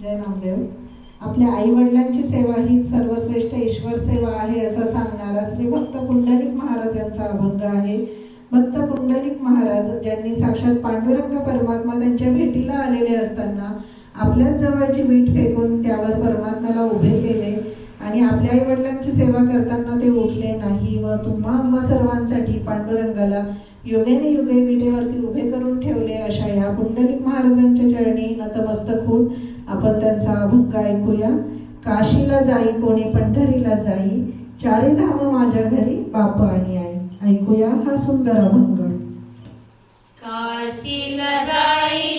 जय नामदेव. आपल्या आई वडिलांची सेवा ही सर्वश्रेष्ठ ईश्वर सेवा आहे असं सांगणारा श्री भक्त पुंडलिक महाराजांचा अभंग आहे. भक्त पुंडलिक महाराज ज्यांनी साक्षात पांडुरंग परमात्मा त्यांच्या भेटीला आलेले असताना आपल्याच जवळची वीट फेकून त्यावर परमात्म्याला उभे केले आणि आपल्या आई वडिलांची सेवा करताना ते उठले नाही. व तुम्हा आम्हा सर्वांसाठी पांडुरंगाला युगेने युगे विटेवरती उभे करून ठेवले अशा या पुंडलिक महाराजांच्या चरणी नतमस्तक होऊन आपण त्यांचा अभंग ऐकूया. काशीला जाई कोणी पंढरीला जाई चारी धाम माझ्या घरी बाप आणि आई. ऐकूया हा सुंदर अभंग. काशीला जाई